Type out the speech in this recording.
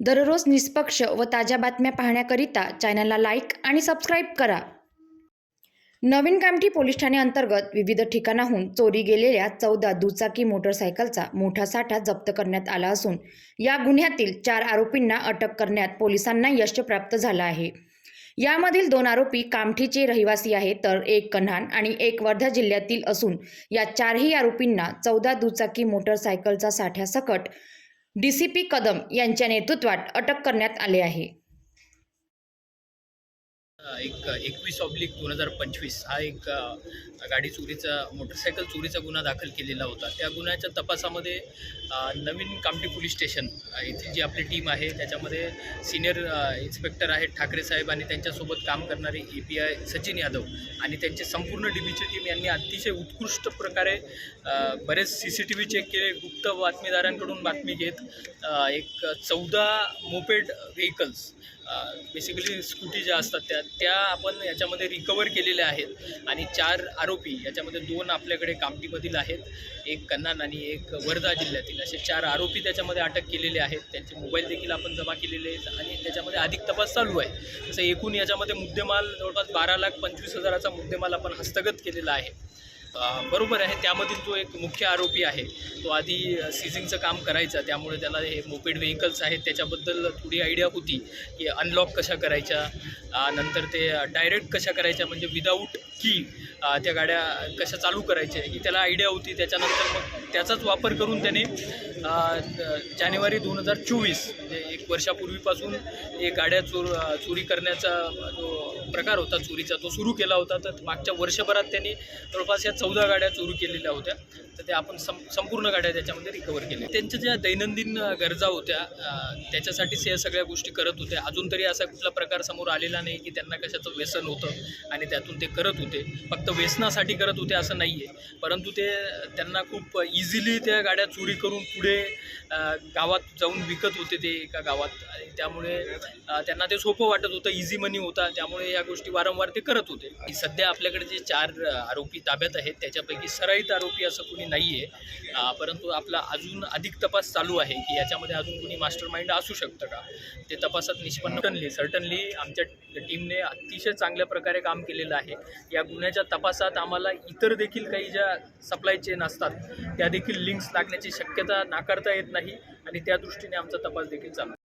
दररोज निष्पक्ष व ताज्या बातम्या पाहण्याकरिता चॅनलला लाईक आणि सबस्क्राईब करा. नवीन कामठी पोलीस ठाणे अंतर्गत विविध ठिकाणाहून चोरी गेलेल्या चौदा दुचाकी मोटरसायकलचा मोठा साठा जप्त करण्यात आला असून या गुन्ह्यातील चार आरोपींना अटक करण्यात पोलिसांना यश प्राप्त झालं आहे. यामधील दोन आरोपी कामठीचे रहिवासी आहेत तर एक कन्हान आणि एक वर्धा जिल्ह्यातील असून या चारही आरोपींना चौदा दुचाकी मोटरसायकलचा साठ्यासकट डीसीपी कदम यांच्या नेतृत्वात अटक करण्यात आली आहे. एक एकवीस ऑब्लिक दोन हजार पंचवीस हा एक गाडी चोरीचा मोटरसायकल चोरीचा गुन्हा दाखल केलेला होता. त्या गुन्ह्याच्या तपासामध्ये नवीन कामठी पोलीस स्टेशन इथे जी आपली टीम आहे त्याच्यामध्ये सिनियर इन्स्पेक्टर आहेत ठाकरे साहेब आणि त्यांच्यासोबत काम करणारे A P I Sachin Yadav आणि त्यांची संपूर्ण डीबीची टीम यांनी अतिशय उत्कृष्ट प्रकारे बरेच C C T V check केले गुप्त बातमीदारांकडून बातमी घेत एक चौदा मोपेड व्हेकल्स बेसिकली स्कूटी ज्या असतात त्या त्या आपण याच्यामध्ये रिकवर केलेल्या आहेत. आणि चार आरोपी याच्यामध्ये दोन आपल्याकडे कामटीमधील आहेत एक कन्नान आणि एक वर्धा जिल्ह्यातील. असे चार आरोपी त्याच्यामध्ये अटक केलेले आहेत. त्यांचे मोबाईल देखील आपण जमा केलेले आहेत आणि त्याच्यामध्ये अधिक तपास चालू आहे. तसं एकूण याच्यामध्ये मुद्देमाल जवळपास बारा लाख पंचवीस हजाराचा मुद्देमाल आपण हस्तगत केलेला आहे. बरोबर आहे. त्यामधील जो एक मुख्य आरोपी आहे तो आधी सिझिंगचं काम करायचा. त्यामुळे त्याला हे मोपेड व्हेकल्स आहेत. त्याच्याबद्दल थोडी आयडिया होती की अनलॉक कशा करायच्या नंतर ते डायरेक्ट कशा करायच्या म्हणजे विदाऊट की त्या गाड्या कशा चालू करायच्या ही त्याला आयडिया होती. त्याच्यानंतर मग त्याचाच वापर करून त्याने जानेवारी दोन हजार चोवीस म्हणजे एक वर्षापूर्वीपासून हे गाड्या चोर चोरी करण्याचा जो प्रकार होता चोरीचा तो सुरू केला होता. तर मागच्या वर्षभरात त्यांनी जवळपास या चौदा गाड्या चोरी केलेल्या होत्या. तर त्या आपण सं संपूर्ण गाड्या त्याच्यामध्ये रिकवर केल्या. त्यांच्या ज्या दैनंदिन गरजा होत्या त्याच्यासाठीच या सगळ्या गोष्टी करत होते. अजून तरी असा कुठला प्रकार समोर आलेला नाही की त्यांना कशाचं व्यसन होतं आणि त्यातून ते करत होते. फक्त व्यसनासाठी करत होते असं नाही आहे परंतु ते त्यांना खूप इझिली त्या गाड्या चोरी करून पुढे गावात जाऊन विकत होते ते एका गावात. त्यामुळे त्यांना ते सोपं वाटत होतं इझी मनी होता. त्यामुळे या गोष्टी वारंवार ते करत होते. सध्या आपल्याकडे जे चार आरोपी ताब्यात आहेत त्याच्यापैकी सराईत आरोपी असं कुणी नाही आहे परंतु आपला अजून अधिक तपास चालू आहे की याच्यामध्ये अजून कुणी मास्टर माइंड असू शकतं का? ते तपासात निष्पन्न सर्टनली सर्टनली आमच्या टीमने अतिशय चांगल्या प्रकारे काम केलेलं आहे. या गुन्ह्याच्या तपासात आम्हाला इतर देखील काही ज्या सप्लाय चेन असतात त्या देखील लिंक्स लागण्याची शक्यता नाकारता येत नाही आणि त्या दृष्टीने आमचा तपास देखील चालू आहे.